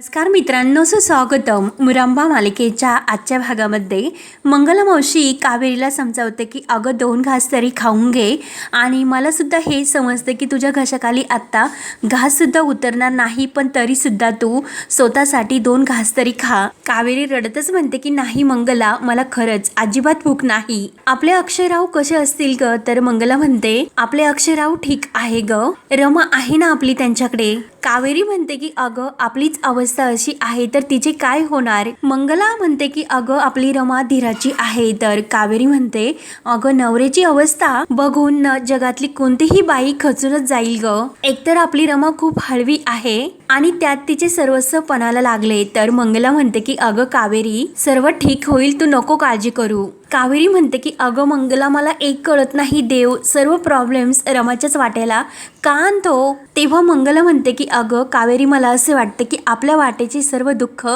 नमस्कार मित्रांनो सुस्वागतम. मुरांबा मालिकेच्या आजच्या भागामध्ये मंगलमावशी कावेरीला समजावते की अगं दोन घास तरी खाऊन घे. आणि मला सुद्धा हे समजते की तुझ्या घशाखाली आत्ता घाससुद्धा उतरणार नाही पण तरीसुद्धा तू स्वतःसाठी दोन घास तरी खा. कावेरी रडतच म्हणते की नाही मंगला मला खरंच अजिबात भूक नाही. आपले अक्षयराव कसे असतील ग? तर मंगला म्हणते आपले अक्षयराव ठीक आहे ग. रमा आहे ना आपली त्यांच्याकडे? कावेरी म्हणते की अगं आपलीच अवस्था अशी आहे तर तिचे काय होणार? मंगला म्हणते की अगं आपली रमा धीराची आहे. तर कावेरी म्हणते अगं नवऱ्याची अवस्था बघून जगातली कोणतीही बाई खचूनच जाईल ग. एकतर आपली रमा खूप हळवी आहे आणि त्यात तिचे सर्वस्व पणाला लागले तर मंगला म्हणते की अगं कावेरी सर्व ठीक होईल तू नको काळजी करू. कावेरी म्हणते की अगं मंगला मला एक कळत नाही देव सर्व प्रॉब्लेम्स रमाच्याच वाट्याला का आणतो? तेव्हा मंगला म्हणते की अगं कावेरी मला असे वाटते की आपल्या वाटेचे सर्व दुःख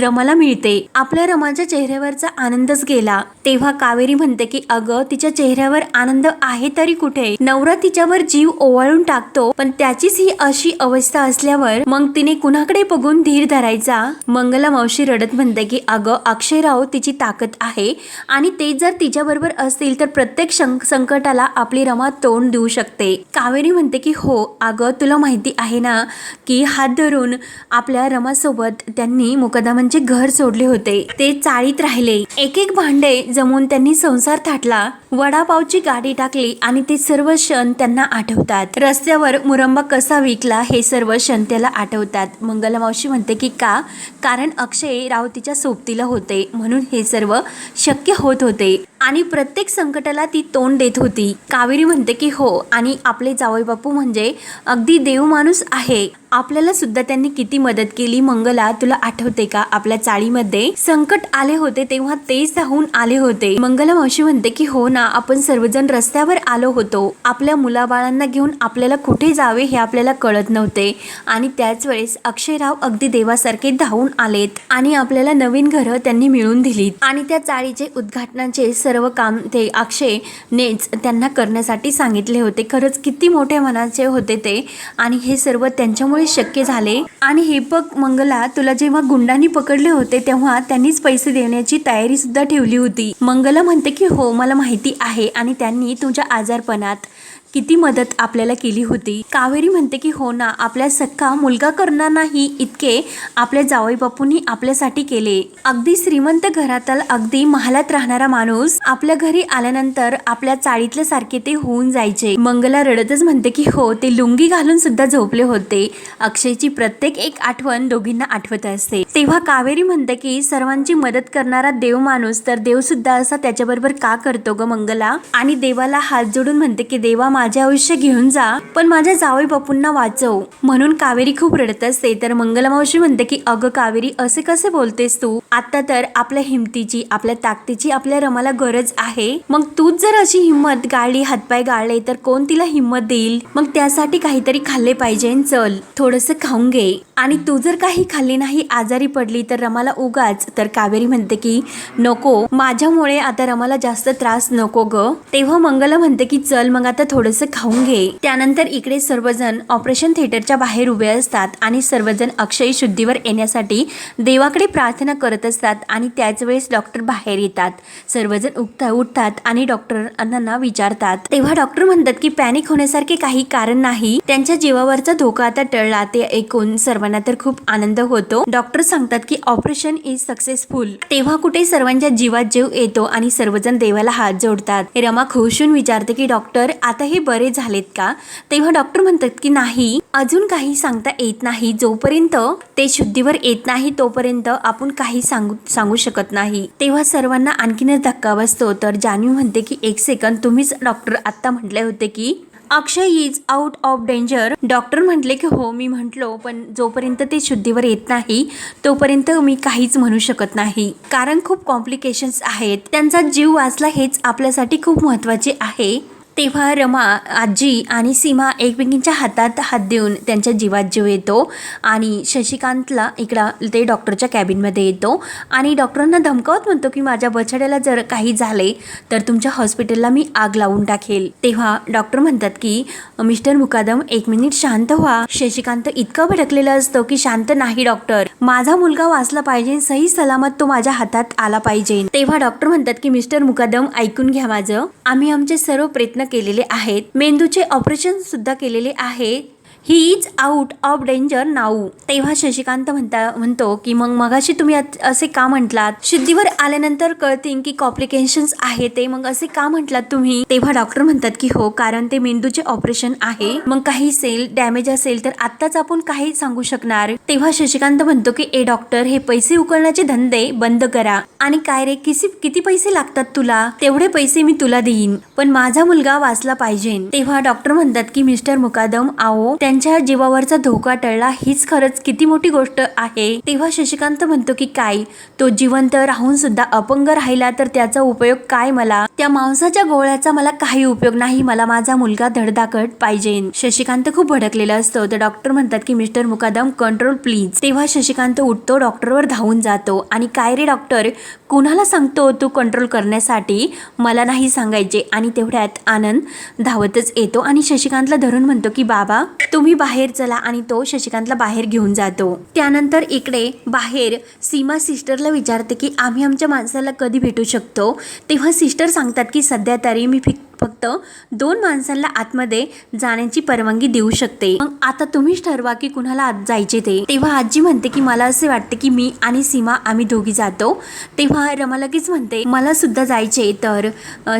रमाला मिळते. आपल्या रमाच्या चेहऱ्यावरचा आनंदच गेला. तेव्हा कावेरी म्हणते की अगं तिच्या चेहऱ्यावर आनंद आहे तरी कुठे? नवरा तिच्यावर जीव ओवाळून टाकतो पण त्याचीच ही अशी अवस्था असल्यावर मग तिने कुणाकडे बघून धीर धरायचा? मंगला मावशी रडत म्हणते की अगं अक्षयराव तिची ताकद आहे आणि ते जर तिच्याबरोबर असतील तर प्रत्येक शं- संकटाला आपली रमा तोंड देऊ शकते. कावेरी म्हणते की हो अगं तुला माहिती आहे ना की हात धरून आपल्या रमासोबत त्यांनी मुकदमांचे म्हणजे घर सोडले होते. ते चाळीत राहिले. एक एक भांडे जमून त्यांनी संसार थाटला. वडापावची गाडी टाकली आणि ते सर्व क्षण त्यांना आठवतात. रस्त्यावर मुरंबा कसा विकला हे सर्व क्षण त्याला आठवतात मंगलमावशी म्हणते की का? कारण अक्षय राव तिच्या सोबतीला होते. म्हणून हे सर्व शक्य होत होते. आणि प्रत्येक संकटाला ती तोंड देत होती. कावेरी म्हणते की हो आणि आपले जावई बापू म्हणजे अगदी देव माणूस आहे. आपल्याला सुद्धा त्यांनी किती मदत केली. मंगला तुला आठवते का? आपल्या चाळीमध्ये संकट आले होते तेव्हा तेच धावून आले होते. मंगला मावशी म्हणते की हो ना आपण सर्वजण रस्त्यावर आलो होतो. आपल्या मुलाबाळांना घेऊन आपल्याला कुठे जावे हे आपल्याला कळत नव्हते. आणि त्याच वेळेस अक्षयराव अगदी देवासारखे धावून आलेत आणि आपल्याला नवीन घरं त्यांनी मिळून दिलीत. आणि त्या चाळीचे उद्घाटनाचे सर्व काम ते अक्षय नेच त्यांना करण्यासाठी सांगितले होते. खरंच किती मोठ्या मनाचे होते ते. आणि हे सर्व त्यांच्यामुळे शक्य झाले. आणि हे बघ मंगला तुला जेव्हा गुंडांनी पकडले होते तेव्हा त्यांनीच पैसे देण्याची तयारी सुद्धा ठेवली होती. मंगला म्हणते की हो मला माहिती आहे आणि त्यांनी तुझ्या आजारपणात किती मदत आपल्याला केली होती. कावेरी म्हणते की हो ना आपल्या सख्खा मुलगा करणार नाही इतके आपल्या जावई बापूंनी आपल्यासाठी केले. अगदी श्रीमंत घरातल अगदी महालात राहणारा माणूस आपल्या घरी आल्यानंतर आपल्या चाळीतल्या सारखे ते होऊन जायचे. मंगला रडतच म्हणते की हो ते लुंगी घालून सुद्धा झोपले होते. अक्षयची प्रत्येक एक आठवण दोघींना आठवत असते. तेव्हा कावेरी म्हणते की सर्वांची मदत करणारा देव माणूस तर देव सुद्धा असा त्याच्याबरोबर का करतो ग मंगला? आणि देवाला हात जोडून म्हणते की देवा माझे आयुष्य घेऊन जा पण माझ्या जावई बापूंना वाचव. म्हणून कावेरी खूप रडत असते. तर मंगलमावशी म्हणते की अगं कावेरी असे कसे बोलतेस तू? आता तर आपल्या हिमतीची आपल्या ताकदीची आपल्या रमाला गरज आहे. मग तूच जर अशी हिंमत गाळली हातपाय गाळले तर कोण तिला हिंमत देईल? मग त्यासाठी काहीतरी खाल्ले पाहिजे चल. थोडस खाऊन घे. आणि तू जर काही खाल्ली नाही आजारी पडली तर रमाला उगाच तर कावेरी म्हणते की नको माझ्यामुळे आता रमाला जास्त त्रास नको ग. तेव्हा मंगला म्हणते की चल मग आता थोडंसं खाऊन घे. त्यानंतर इकडे सर्वजण ऑपरेशन थिएटरच्या बाहेर उभे असतात आणि सर्वजण अक्षय शुद्धीवर येण्यासाठी देवाकडे प्रार्थना करत असतात आणि त्याच वेळेस डॉक्टर बाहेर येतात. सर्वजण उठता उठतात आणि डॉक्टर अण्णांना विचारतात. तेव्हा डॉक्टर म्हणतात की पॅनिक होण्यासारखे काही कारण नाही. त्यांच्या जीवावरचा धोका आता टळला. ते ऐकून सर्वांना तर खूप आनंद होतो. डॉक्टर सांगतात की ऑपरेशन इज सक्सेसफुल. तेव्हा कुठे सर्वांच्या जीवात जीव येतो आणि सर्वजण देवाला हात जोडतात. रमा खुशून विचारते की डॉक्टर आता हे बरे झालेत का? तेव्हा डॉक्टर म्हणतात की नाही. अजून काही सांगता येत नाही. जोपर्यंत ते शुद्धीवर येत नाही तोपर्यंत आपण काही सांगू सांगू शकत नाही. तेव्हा सर्वांना आणखीनच धक्का बसतो. तर जाणीव म्हणते की एक सेकंद तुम्हीच डॉक्टर आत्ता म्हटले होते की Akshay is out of danger doctor म्हटले की हो मी म्हटलो पण जोपर्यंत ते शुद्धीवर येत नाही तोपर्यंत मी काहीच म्हणू शकत नाही. कारण खूप कॉम्प्लिकेशन्स आहेत. त्यांचा जीव वाचला हेच आपल्यासाठी खूप महत्त्वाचे आहे. तेव्हा रमा आजी आणि सीमा एकमेकींच्या हातात हात देऊन त्यांच्या जीवात जीव येतो आणि शशिकांतला इकडं ते डॉक्टरच्या कॅबिनमध्ये येतो. आणि डॉक्टरांना धमकावत म्हणतो की माझ्या बछड्याला जर काही झाले तर तुमच्या हॉस्पिटलला मी आग लावून टाकेल. तेव्हा डॉक्टर म्हणतात की मिस्टर मुकादम एक मिनिट शांत व्हा. शशिकांत इतका भडकलेला असतो की शांत नाही डॉक्टर. माझा मुलगा वाचला पाहिजे सही सलामत तो माझ्या हातात आला पाहिजे. तेव्हा डॉक्टर म्हणतात की मिस्टर मुकादम ऐकून घ्या माझं. आम्ही आमचे सर्व प्रयत्न केलेले आहेत. मेंदूचे ऑपरेशन सुद्धा केलेले आहे. He is out of danger now तेव्हा शशिकांत म्हणता म्हणतो की मग मगाशी तुम्ही असे का म्हटलात? शुद्धीवर आल्यानंतर कळतील की कॉम्प्लिकेशन्स आहे ते. मग असे का म्हटलात तुम्ही? तेव्हा डॉक्टर म्हणतात की हो कारण ते मेंदूचे ऑपरेशन आहे. मग काही सेल डॅमेज असेल तर आत्ताच आपण काही सांगू शकणार. तेव्हा शशिकांत म्हणतो की ए डॉक्टर हे पैसे उकळण्याचे धंदे बंद करा. आणि काय रे किसी किती पैसे लागतात तुला? तेवढे पैसे मी तुला देईन. पण माझा मुलगा वाचला पाहिजे. तेव्हा डॉक्टर म्हणतात की मिस्टर मुकादम आओ त्यांच्या जीवावरचा धोका टळला हीच खरंच किती मोठी गोष्ट आहे. तेव्हा शशिकांत म्हणतो की काय? तो जिवंत राहून सुद्धा अपंग राहिला तर त्याचा उपयोग काय मला? त्या मांसाच्या गोळ्याचा मला काही उपयोग नाही. मला माझा मुलगा धडधाकट पाहिजे. शशिकांत खूप भडकलेला असतो. तर डॉक्टर म्हणतात की मिस्टर मुकादम कंट्रोल प्लीज तेव्हा शशिकांत उठतो डॉक्टरवर धावून जातो. आणि काय रे डॉक्टर? कुणाला सांगतो तू कंट्रोल करण्यासाठी? मला नाही सांगायचे. आणि तेवढ्यात आनंद धावतच येतो. आणि शशिकांतला धरून म्हणतो की बाबा तुम्ही बाहेर चला आणि तो शशिकांतला बाहेर घेऊन जातो. त्यानंतर इकडे बाहेर सीमा सिस्टरला विचारते की आम्ही आमच्या माणसाला कधी भेटू शकतो? तेव्हा सिस्टर सांगतात की सध्या तरी मी फिक फक्त दोन माणसांना आतमध्ये जाण्याची परवानगी देऊ शकते. मग आता तुम्हीच ठरवा की कुणाला आत जायचे ते. तेव्हा आजी म्हणते की मला असे वाटते की मी आणि सीमा आम्ही दोघी जातो. तेव्हा रमा लगेच म्हणते मला सुद्धा जायचे तर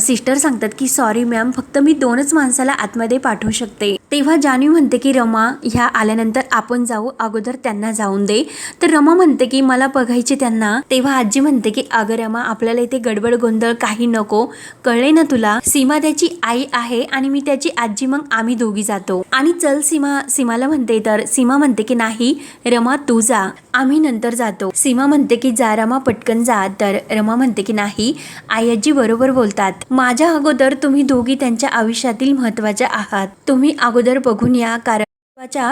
सिस्टर सांगतात की सॉरी मॅम फक्त मी दोनच माणसाला आतमध्ये पाठवू शकते. तेव्हा जान्हवी म्हणते की रमा ह्या आल्यानंतर आपण जाऊ अगोदर त्यांना जाऊन दे. तर रमा म्हणते की मला बघायचे त्यांना. तेव्हा आजी म्हणते की अगं रमा आपल्याला इथे गडबड गोंधळ काही नको. कळले ना तुला? सीमा त्याची आई आहे आणि मी त्याची आजी मग आम्ही दोघी जातो. आणि चल सीमा सीमाला म्हणते तर सीमा म्हणते की नाही रमा तू जा. आम्ही नंतर जातो. सीमा म्हणते की जा रमा पटकन जा. तर रमा म्हणते की नाही आई आजी बरोबर बोलतात. माझ्या अगोदर तुम्ही दोघी त्यांच्या आयुष्यातील महत्त्वाच्या आहात. तुम्ही अगोदर बघून या कारण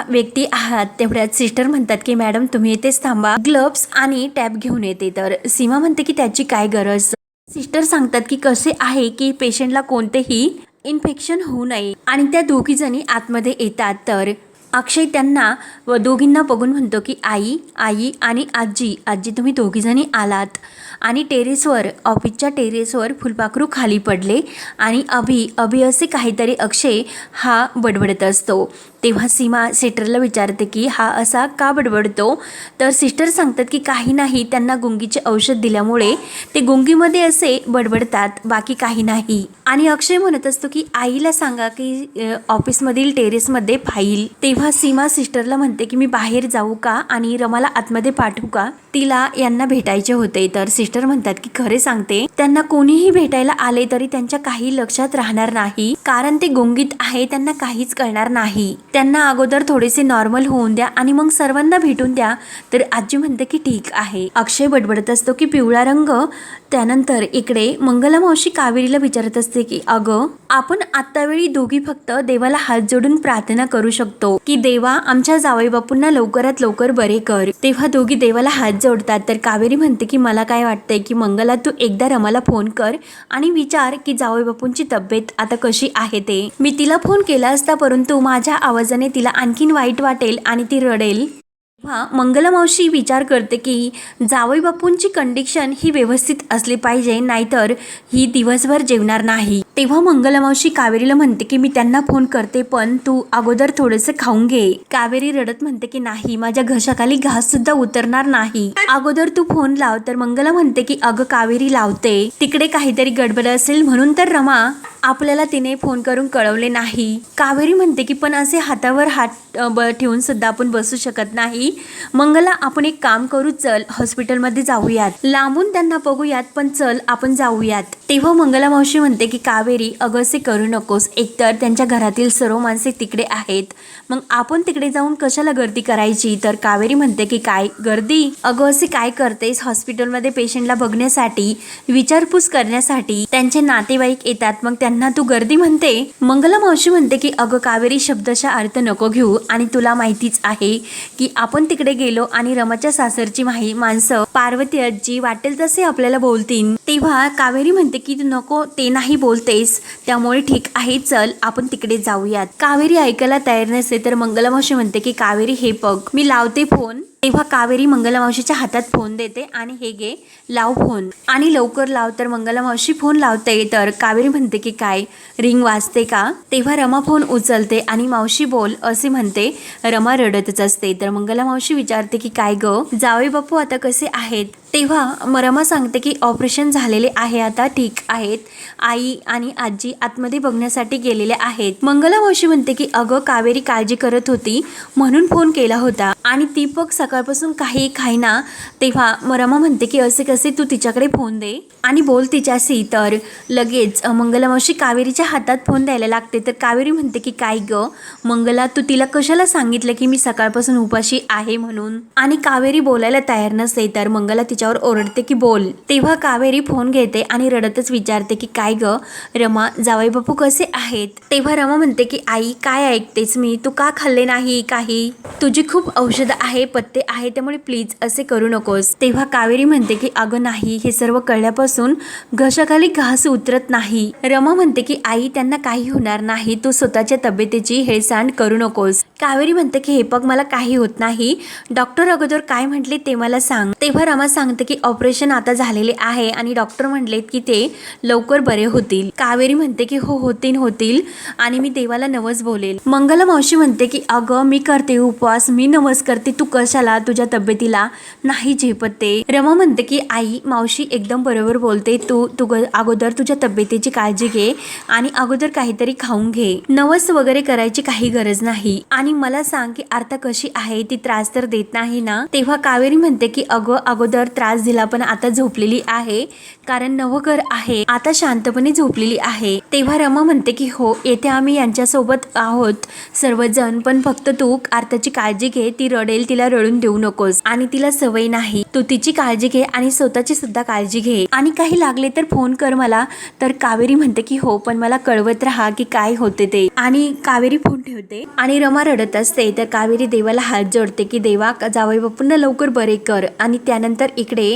व्यक्ती आहात. तेवढ्यात सिस्टर म्हणतात की मॅडम तुम्ही येथेच थांबा. ग्लव्स आणि टॅब घेऊन येते. तर सीमा म्हणते की त्याची काय गरज? सिस्टर सांगतात की कसे आहे की पेशंटला कोणतेही इन्फेक्शन होऊ नये आणि त्या दोघीजणी आतमध्ये येतात. तर अक्षय त्यांना व दोघींना बघून म्हणतो की आई आई आणि आजी आजी तुम्ही दोघीजणी आलात. आणि टेरेसवर ऑफिसच्या टेरेसवर फुलपाखरू खाली पडले आणि अभि अभि असे काहीतरी अक्षय हा बडबडत असतो. तेव्हा सीमा सिस्टरला विचारते की हा असा का बडबडतो? तर सिस्टर सांगतात की काही नाही त्यांना गुंगीचे औषध दिल्यामुळे ते गुंगीमध्ये असे बडबडतात बाकी काही नाही. आणि अक्षय म्हणत असतो की आईला सांगा की ऑफिसमधील टेरेसमध्ये फाईल. तेव्हा सीमा सिस्टरला म्हणते की मी बाहेर जाऊ का आणि रमाला आतमध्ये पाठवू का? तिला यांना भेटायचे होते. तर सिस्टर म्हणतात की खरे सांगते त्यांना कोणीही भेटायला आले तरी त्यांच्या काही लक्षात राहणार नाही कारण ते गुंगीत आहे त्यांना काहीच कळणार नाही. त्यांना अगोदर थोडेसे नॉर्मल होऊन द्या आणि मग सर्वांना भेटून द्या. तर आजी म्हणते की ठीक आहे. अक्षय बडबडत असतो की पिवळा रंग. त्यानंतर इकडे मंगला मावशी कावेरीला विचारत असते की अगं आपण आत्तावेळी दोघी फक्त देवाला हात जोडून प्रार्थना करू शकतो की देवा आमच्या जावई बापूंना लवकरात लवकर बरे कर. तेव्हा दोघी देवाला हात जोडतात. तर कावेरी म्हणते की मला काय वाटतंय की मंगला तू एकदा रमाला फोन कर आणि विचार की जावई बापूंची तब्येत आता कशी आहे ते. मी तिला फोन केला असता परंतु माझ्या आवाजाने तिला आणखीन वाईट वाटेल आणि ती रडेल. तेव्हा मंगलमावशी विचार करते की जावई बापूंची कंडिशन ही व्यवस्थित असली पाहिजे नाहीतर ही दिवसभर जेवणार नाही. तेव्हा मंगलमावशी कावेरीला म्हणते की मी त्यांना फोन करते पण तू अगोदर थोडंसं खाऊन घे. कावेरी रडत म्हणते की नाही माझ्या घशाखाली घास सुद्धा उतरणार नाही. अगोदर तू फोन लाव. तर मंगला म्हणते की अगं कावेरी लावते. तिकडे काहीतरी गडबड असेल म्हणून तर रमा. आपल्याला तिने फोन करून कळवले नाही. कावेरी म्हणते की पण असे हातावर हात ब ठेवून सुद्धा आपण बसू शकत नाही. मंगला आपण एक काम करू चल हॉस्पिटलमध्ये जाऊयात. लांबून त्यांना बघूयात पण चल आपण जाऊयात. तेव्हा मंगला मावशी म्हणते की कावेरी अगं असे करू नकोस. एकतर त्यांच्या घरातील सर्व माणसे तिकडे आहेत. मग आपण तिकडे जाऊन कशाला गर्दी करायची? तर कावेरी म्हणते की काय गर्दी? अगं असे काय करतेस हॉस्पिटलमध्ये पेशंटला बघण्यासाठी विचारपूस करण्यासाठी? त्यांचे नातेवाईक येतात मग त्यांना तू गर्दी म्हणते? मंगला मावशी म्हणते की अगं कावेरी शब्दाचा अर्थ नको घेऊ आणि तुला माहितीच आहे की आपण तिकडे गेलो आणि रमाच्या सासरची माही माणसं पार्वती आजी वाटेल तसे आपल्याला बोलतील. तेव्हा कावेरी म्हणते की तू नको ते नाही बोलतेस. त्यामुळे ठीक आहे चल आपण तिकडे जाऊयात. कावेरी ऐकायला तयार नसते तर मंगला मावशी म्हणते की कावेरी हे बघ मी लावते फोन. तेव्हा कावेरी मंगला मावशीच्या हातात फोन देते आणि हे घे लाव फोन. आणि लवकर लाव तर मंगला मावशी फोन लावते. तर कावेरी म्हणते की काय? रिंग वाजते का? तेव्हा रमा फोन उचलते आणि मावशी बोल असे म्हणते रमा रडतच असते. तर मंगला मावशी विचारते की काय ग? जावे बापू आता कसे आहेत? तेव्हा मरमा सांगते की ऑपरेशन झालेले आहे आता ठीक आहेत. आई आणि आजी आतमध्ये बघण्यासाठी गेलेले आहेत. मंगला मावशी म्हणते की अगं कावेरी काळजी करत होती म्हणून फोन केला होता आणि दीपक सकाळपासून काही खायना तेव्हा मरमा म्हणते की असे कसे तू तिच्याकडे फोन दे. आणि बोल तिच्याशी तर लगेच. मंगला मावशी कावेरीच्या हातात फोन द्यायला लागते. तर कावेरी म्हणते की काय ग? मंगला तू तिला कशाला सांगितलं की मी सकाळपासून उपाशी आहे म्हणून? आणि कावेरी बोलायला तयार नसते. तर मंगला तिच्यावर ओरडते की बोल. तेव्हा कावेरी फोन घेते आणि रडतच विचारते की काय ग? रमा जावई बापू कसे आहेत? तेव्हा रमा म्हणते की आई काय ऐकतेस मी? तू का खाल्ले नाही काही? तुझी खूप औषधं आहे पत्ते आहे त्यामुळे प्लीज असे करू नकोस. तेव्हा कावेरी म्हणते की अगं नाही हे सर्व कळल्यापासून घशाखाली घास उतरत नाही. रमा म्हणते की आई त्यांना काही होणार नाही. तू स्वतःच्या तब्येतीची हेळसांड करू नकोस. कावेरी म्हणते की हे बघ मला काही होत नाही. डॉक्टर अगोदर काय म्हटले ते मला सांग. तेव्हा रमा सांग सांगतं की ऑपरेशन आता झालेले आहे आणि डॉक्टर म्हटलेत की ते लवकर बरे होतील. कावेरी म्हणते की हो होतील होतील आणि मी देवाला नवस बोलेल. मंगला मावशी म्हणते की अगं मी करते उपवास मी नवस करते. तू कशाला? तुझ्या तब्येतीला नाही झेपते. रमा म्हणते की आई मावशी एकदम बरोबर बोलते. तू तू अगोदर तुझ्या तब्येतीची काळजी घे आणि अगोदर काहीतरी खाऊन घे. नवस वगैरे करायची काही गरज नाही. आणि मला सांग की आर्ता कशी आहे? ती त्रास तर देत नाही ना? तेव्हा कावेरी म्हणते की अगं अगोदर त्रास दिला पण आता झोपलेली आहे. कारण नवघर आहे. आता शांतपणे झोपलेली आहे. तेव्हा रमा म्हणते की हो येथे आम्ही यांच्यासोबत आहोत सर्वजण पण फक्त तू आर्ताची काळजी घे. ती रडेल तिला रडून देऊ नकोस. आणि तिला सवय नाही. तू तिची काळजी घे आणि स्वतःची सुद्धा काळजी घे. आणि काही लागले तर फोन कर मला. तर कावेरी म्हणते की हो पण मला कळवत राहा की काय होते ते. आणि कावेरी फोन ठेवते. आणि रमा रडत असते. तर कावेरी देवाला हात जोडते की देवा जावई बापूंना लवकर बरे कर. आणि त्यानंतर इकडे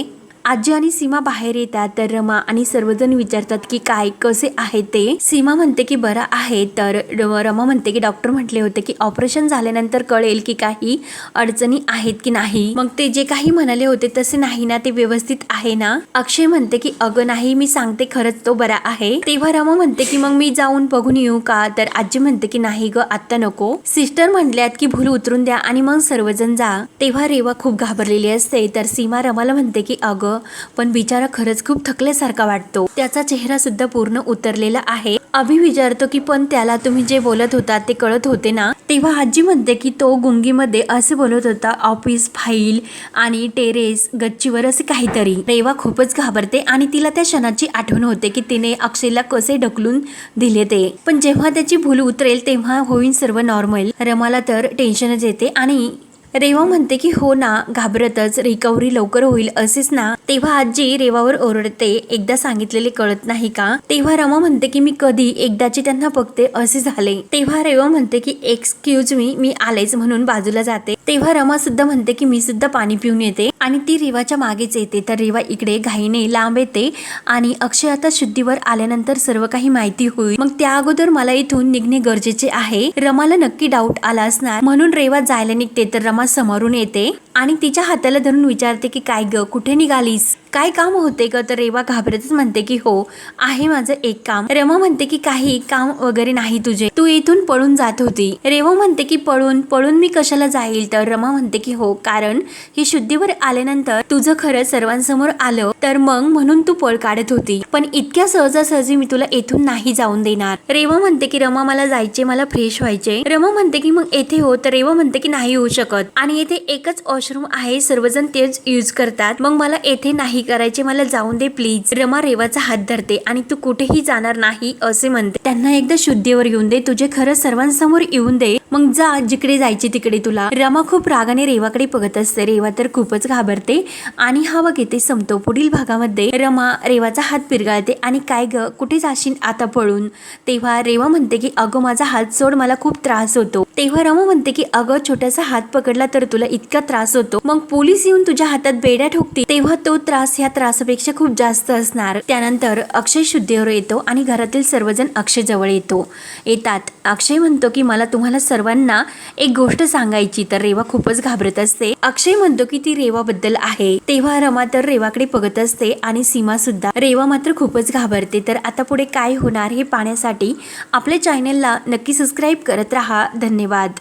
आजी आणि सीमा बाहेर येतात. तर रमा आणि सर्वजण विचारतात की काय कसे आहे ते? सीमा म्हणते की बरं आहे. तर रमा म्हणते की डॉक्टर म्हटले होते की ऑपरेशन झाल्यानंतर कळेल की काही अडचणी आहेत की नाही. मग ते जे काही म्हणाले होते तसे नाही ना ते व्यवस्थित आहे ना? अक्षय म्हणते की अगं नाही मी सांगते खरंच तो बरा आहे. तेव्हा रमा म्हणते की मग मी जाऊन बघून येऊ का? तर आजी म्हणते की नाही ग आत्ता नको. सिस्टर म्हटल्यात की भूल उतरून द्या आणि मग सर्वजण जा. तेव्हा रेवा खूप घाबरलेली असते. तर सीमा रमाला म्हणते की अगं पण बिचारा खरंच खूप थकल्यासारखा वाटतो. त्याचा चेहरा सुद्धा पूर्ण उतरलेला आहे. अभि विचारतो की पण त्याला तुम्ही जे बोलत होता ते कळत होते ना? तेव्हा आजी म्हणते की तो गुंगीमध्ये असे बोलत होता ऑफिस फाईल आणि टेरेस गच्चीवर असे काहीतरी. रेवा खूपच घाबरते आणि तिला त्या क्षणाची आठवण होते की तिने अक्षयला कसे ढकलून दिले ते. पण जेव्हा त्याची भूल उतरेल तेव्हा होईल सर्व नॉर्मल. रमाला तर टेन्शनच येते आणि रेवा म्हणते की हो ना घाबरतच रिकव्हरी लवकर होईल असेच ना. तेव्हा आजी रेवावर ओरडते एकदा सांगितलेले कळत नाही का? तेव्हा रमा म्हणते की मी कधी एकदाची त्यांना बघते असे झाले. तेव्हा रेवा म्हणते की एक्सक्यूज मी मी आलेच म्हणून बाजूला जाते. तेव्हा रमा सुद्धा म्हणते की मी सुद्धा पाणी पिऊन येते आणि ती रेवाच्या मागेच येते. तर रेवा इकडे घाईने लांब येते आणि अक्षय आता शुद्धीवर आल्यानंतर सर्व काही माहिती होईल. मग त्या अगोदर मला इथून निघणे गरजेचे आहे. रमाला नक्की डाऊट आला असणार. म्हणून रेवा जायला निघते. तर रमा समोरून येते आणि तिच्या हाताला धरून विचारते की काय ग कुठे निघालीस? काय काम होते ग? तर रेवा घाबरतच म्हणते की हो आहे माझं एक काम. रमा म्हणते की काही काम वगैरे नाही तुझे. तू इथून पळून जात होती. रेवा म्हणते की पळून पळून मी कशाला जाईल? तर रमा म्हणते की हो कारण ही शुद्धीवर आल्यानंतर तुझं खरं सर्वांसमोर आलं तर मग म्हणून तू पळ काढत होती. पण इतक्या सहजासहजी मी तुला येथून नाही जाऊन देणार. रेवा म्हणते की रमा मला जायचे मला फ्रेश व्हायचे रमा म्हणते की मग येथे हो. तर रेवा म्हणते की नाही होऊ शकत. आणि येथे एकच वॉशरूम आहे सर्वजण तेच यूज करतात. मग मला येथे नाही करायचे मला जाऊन दे प्लीज रमा रेवाचा हात धरते आणि तू कुठेही जाणार नाही असे म्हणते. त्यांना एकदा शुद्धीवर येऊन दे तुझे खरं सर्वांसमोर येऊन दे मग जा जिकडे जायचे तिकडे तुला. रमा खूप रागाने रेवाकडे बघत असते. रेवा तर खूपच घाबरते. आणि हा बघ येते संपतो. पुढील भागामध्ये रमा रेवाचा हात पिरगाळते. आणि काय ग कुठे जाशील आता पळून? तेव्हा रेवा म्हणते की अगं माझा हात सोड मला खूप त्रास होतो. तेव्हा रमा म्हणते की अगं छोटासा हात पकडला तर तुला इतका त्रास होतो. मग पोलीस येऊन तुझ्या हातात बेड्या ठोकते तेव्हा तो त्रास ह्या त्रासापेक्षा खूप जास्त असणार. त्यानंतर अक्षय शुद्धीवर येतो आणि घरातील सर्वजण अक्षय जवळ येतो. येतात. अक्षय म्हणतो की मला तुम्हाला सर्वांना एक गोष्ट सांगायची तर रेवा खूपच घाबरत असते. अक्षय म्हणतो की ती रेवाबद्दल आहे. तेव्हा रमा तर रेवाकडे बघत असते आणि सीमा सुद्धा. रेवा मात्र खूपच घाबरते. तर आता पुढे काय होणार हे पाहण्यासाठी आपल्या चॅनेलला नक्की सबस्क्राईब करत राहा. धन्यवाद.